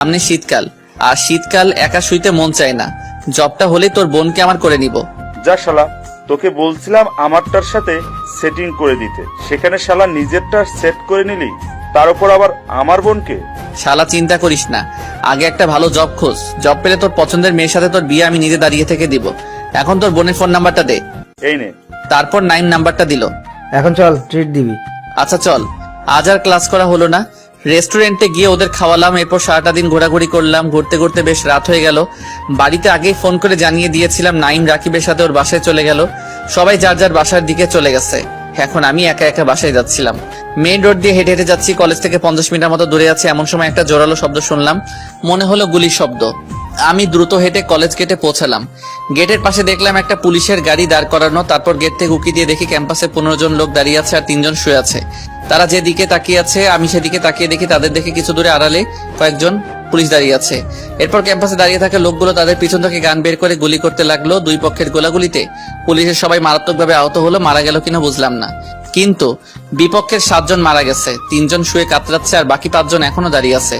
সামনে শীতকাল আর শীতকাল একা শুইতে মন চায় না। জবটা হলে তোর বোনকে আমার করে নিব। যা শালা তোকে বলছিলাম আমারটার সাথে সেটিং করে দিতে। সেখানে শালা নিজেরটা সেট করে নিলি তার উপর আবার আমার বোনকে? শালা চিন্তা করিস না আগে একটা ভালো জব খোঁজ। জব পেলে তোর পছন্দের মেয়ের সাথে তোর বিয়ে আমি নিজে দাঁড়িয়ে থেকে দিব। এখন তোর বোনের ফোন নাম্বারটা দে। এই নে। তারপর নাইন নাম্বারটা দিল। এখন চল ট্রিট দিবি। আচ্ছা চল। আজ আর ক্লাস করা হলো না। রেস্টুরেন্টে গিয়ে ওদের খাওয়ালাম, এরপর সারাটা দিন ঘোরাঘুরি করলাম, ঘুরতে ঘুরতে বেশ রাত হয়ে গেল। বাড়িতে আগেই ফোন করে জানিয়ে দিয়েছিলাম নাইম রাকিবের সাথে ওর বাসায় চলে গেল। সবাই যার যার বাসার দিকে চলে গেছে। এখন আমি একা একা বাসায় যাচ্ছিলাম। মেইন রোড দিয়ে হেঁটে হেঁটে যাচ্ছি, কলেজ থেকে পঞ্চাশ মিটার মতো দূরে আছে, এমন সময় একটা জোরালো শব্দ শুনলাম। মনে হলো গুলির শব্দ। আমি দ্রুত হেঁটে কলেজ গেটে পৌঁছালাম। গেটের পাশে দেখলাম একটা পুলিশের গাড়ি দাঁড় করানো, তারপর গেট থেকে উকি দিয়ে দেখি ক্যাম্পাসে পনেরো জন লোক দাঁড়িয়ে আছে আর তিনজন শুয়ে আছে। তারা যেদিকে তাকিয়ে আছে, আমি সেদিকে তাকিয়ে দেখি তাদের দেখে কিছু দূরে আড়ালে কয়েকজন পুলিশ দাঁড়িয়ে আছে। এরপর ক্যাম্পাসে দাঁড়িয়ে থাকা লোকগুলো তাদের পিছন থেকে গান বের করে গুলি করতে লাগল দুই পক্ষের গোলাগুলিতে। পুলিশের সবাই মারাত্মকভাবে আহত হলো, মারা গেল কিনা বুঝলাম না। কিন্তু বিপক্ষের সাতজন মারা গেছে, তিনজন শুয়ে কাতরাচ্ছে আর বাকি পাঁচজন এখনও দাঁড়িয়ে আছে।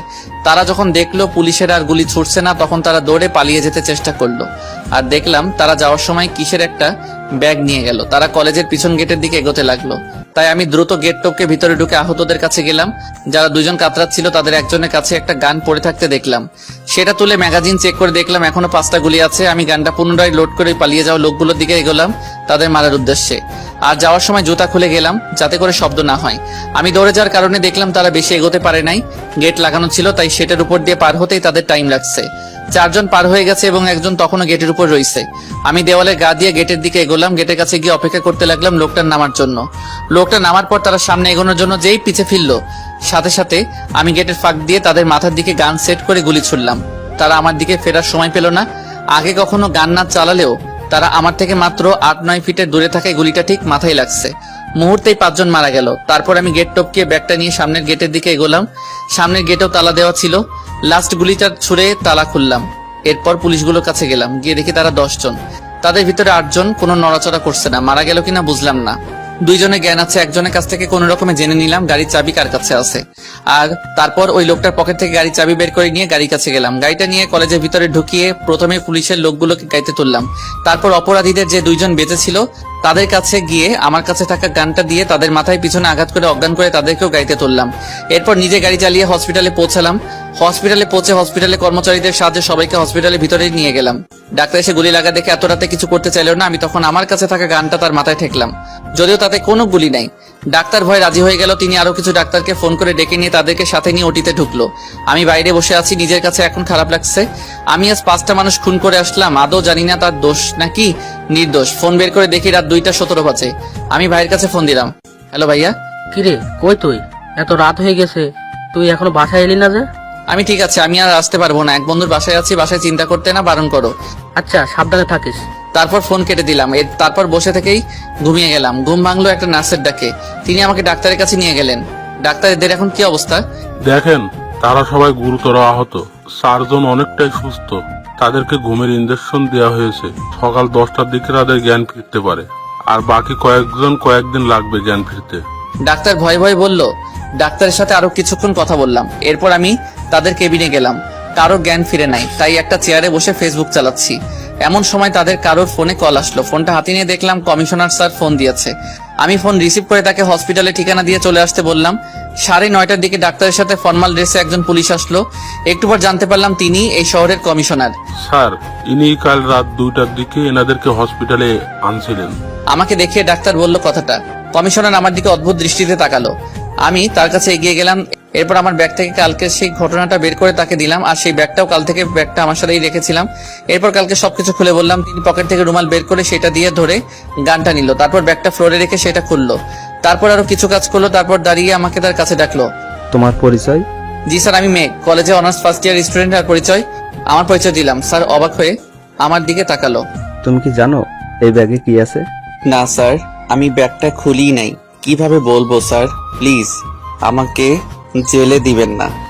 তারা যখন দেখল পুলিশের আর গুলি ছুটছে না, তখন তারা দৌড়ে পালিয়ে যেতে চেষ্টা করল। আর দেখলাম তারা যাওয়ার সময় কিসের একটা ব্যাগ নিয়ে গেল। তারা কলেজের পিছন গেটের দিকে এগোতে লাগল। তাই আমি দ্রুত গেট টপকে ভিতরে ঢুকে আহতদের কাছে গেলাম। যারা দুজন কাতরাচ্ছিল, তাদের একজনের কাছে একটা গান পড়ে থাকতে দেখলাম। সেটা তুলে ম্যাগাজিন চেক করে দেখলাম, এখনও পাঁচটা গুলি আছে। আমি গানটা পুনরায় লোড করে পালিয়ে যাওয়া লোকগুলোর দিকে এগোলাম, তাদের মারার উদ্দেশ্যে। আর যাওয়ার সময় জুতা খুলে গেলাম, যাতে করে শব্দ না হয়। আমি দৌড়ে যাওয়ার কারণে দেখলাম তারা বেশি এগোতে পারে নাই। গেট লাগানো ছিল, তাই সেটার উপর দিয়ে পার হতেই তাদের টাইম লাগছে। চারজন পার হয়ে গেছে এবং একজন তখনও গেটের উপর রয়েছে। আমি দেওয়ালের গা দিয়ে গেটের দিকে এগোলাম, গেটের কাছে গিয়ে অপেক্ষা করতে লাগলাম লোকটার নামার জন্য। লোকটা নামার পর তারা সামনে এগোনোর জন্য যেই পিছে ফিরলো, সাথে সাথে আমি গেটের ফাঁক দিয়ে তাদের মাথার দিকে গান সেট করে গুলি ছুড়লাম। তারা আমার দিকে ফেরার সময় পেল না। আগে কখনো গান না চালালেও তারা আমার থেকে মাত্র আট নয় ফিটের দূরে থাকায় গুলিটা ঠিক মাথায় লাগছে। মুহূর্তেই পাঁচজন মারা গেল। তারপর আমি গেট টপকিয়ে ব্যাগটা নিয়ে সামনের গেটের দিকে এগোলাম। সামনের গেটেও তালা দেওয়া ছিল। লাস্ট গুলিটা ছুড়ে তালা খুললাম। এরপর পুলিশগুলোর কাছে গেলাম। গিয়ে দেখি তারা দশজন। তাদের ভিতরে আটজন কোনো নড়াচড়া করছে না। মারা গেল কিনা বুঝলাম না। দুইজনে জ্ঞান আছে, একজনের কাছ থেকে কোনো রকমে জেনে নিলাম গাড়ির চাবি কার কাছে আছে। আর তারপর ওই লোকটার পকেট থেকে গাড়ির চাবি বের করে নিয়ে গাড়ির কাছে গেলাম। গাড়িটা নিয়ে কলেজের ভিতরে ঢুকিয়ে প্রথমে পুলিশের লোকগুলোকে গাইতে তুললাম। তারপর অপরাধীদের যে দুইজন বেঁচে ছিল তাদের কাছে গিয়ে, আমার কাছে থাকা গানটা দিয়ে তাদের মাথায় পিছনে আঘাত করে, অজ্ঞান করে তাদেরকেও গাড়িতে তুললাম। এরপর নিজে গাড়ি চালিয়ে হসপিটালে পৌঁছালাম। হসপিটালে পৌঁছে হসপিটালে কর্মচারীদের সাহায্যে সবাইকে হসপিটালের ভিতরে নিয়ে গেলাম। ডাক্তার এসে গুলি লাগা দেখে এত রাতে কিছু করতে চাইলো না, আমি তখন আমার কাছে থাকা গানটা তার মাথায় ঠেকলাম। যদিও তাতে কোনো গুলি নাই। ডাক্তার ভয় রাজি হয়ে গেল তিনি আরও কিছু ডাক্তারকে ফোন করে ডেকে নিয়ে তাদেরকে সাথে নিয়ে ওটিতে ঢুকলো। আমি বাইরে বসে আছি নিজের কাছে এখন খারাপ লাগছে। আমি আজ পাঁচটা মানুষ খুন করে আসলাম আদৌ জানি না তার দোষ নাকি নির্দোষ। ফোন বের করে দেখি রাত দুইটা সতেরো বাজে। আমি ভাইয়ের কাছে ফোন দিলাম হ্যালো ভাইয়া? কিরে কই তুই? এত রাত হয়ে গেছে তুই এখনও বাসায় এলি না যে? আমি ঠিক আছে আমি আর আসতে পারব না। এক বন্ধুর বাসায় আছি বাসায় চিন্তা করতে না বারণ করো। আচ্ছা সাবধানে থাকিস। তারপর ফোন কেটে দিলাম। এর তারপর বসে থেকেই ঘুমিয়ে গেলাম। ঘুম ভাঙলো একটা নার্সের ডাকে। তিনি আমাকে ডাক্তারের কাছে নিয়ে গেলেন। ডাক্তার এদের এখন কি অবস্থা? দেখেন তারা সবাই গুরুতর আহত। চারজন অনেকটাই সুস্থ। তাদেরকে ঘুমের ইঞ্জেকশন দেওয়া হয়েছে। সকাল দশটার দিকে তাদের জ্ঞান ফিরতে পারে। আর বাকি কয়েকজন কয়েকদিন লাগবে জ্ঞান ফিরতে। ডাক্তার ভয় ভয় বলল ডাক্তারের সাথে আরও কিছুক্ষণ কথা বললাম। এরপর আমি তাদের কেবিনে গেলাম। কারও জ্ঞান ফিরে নাই। তাই একটা চেয়ারে বসে ফেসবুক চালাচ্ছি। এমন সময় তাদের কারোর ফোনে কল আসলো। ফোনটা হাতে নিয়ে দেখলাম কমিশনার স্যার ফোন দিয়েছে। আমি ফোন রিসিভ করে তাকে হসপিটালে ঠিকানা দিয়ে চলে আসতে বললাম। সাড়ে নয়টার দিকে ডাক্তারের সাথে ফর্মাল ড্রেসে একজন পুলিশ আসলো। একটু পর জানতে পারলাম তিনি এই শহরের কমিশনার। স্যার ইনি কাল রাত দুইটার দিকে এনাদেরকে হসপিটালে আনছিলেন। আমাকে দেখে ডাক্তার বলল কথাটা। কমিশনার আমার দিকে অদ্ভুত দৃষ্টিতে তাকালো। আমি তার কাছে এগিয়ে গেলাম। এরপর আমার ব্যাগ থেকে কালকে সেই ঘটনাটা বের করে তাকে দিলাম আর সেই ব্যাগটাও কাল থেকে ব্যাগটা আমার সাথেই রেখেছিলাম। এরপর কালকে সবকিছু খুলে বললাম তিনি পকেট থেকে রুমাল বের করে সেটা দিয়ে ধরে গানটা নিল। তারপর ব্যাগটা ফ্লোরে রেখে সেটা খুললো। তারপর আরও কিছু কাজ করল তারপর দাঁড়িয়ে আমাকে তার কাছে ডাকলো। তোমার পরিচয়? জি স্যার আমি মেয়ে। কলেজে অনার্স ফার্স্ট ইয়ার স্টুডেন্ট আর পরিচয়। আমার পরিচয় দিলাম। স্যার অবাক হয়ে আমার দিকে তাকালো। তুমি কি জানো এই ব্যাগে কি আছে? না স্যার আমি ব্যাগটা খুলি নাই। কীভাবে বলব স্যার? প্লিজ আমাকে জেলে দিবেন না।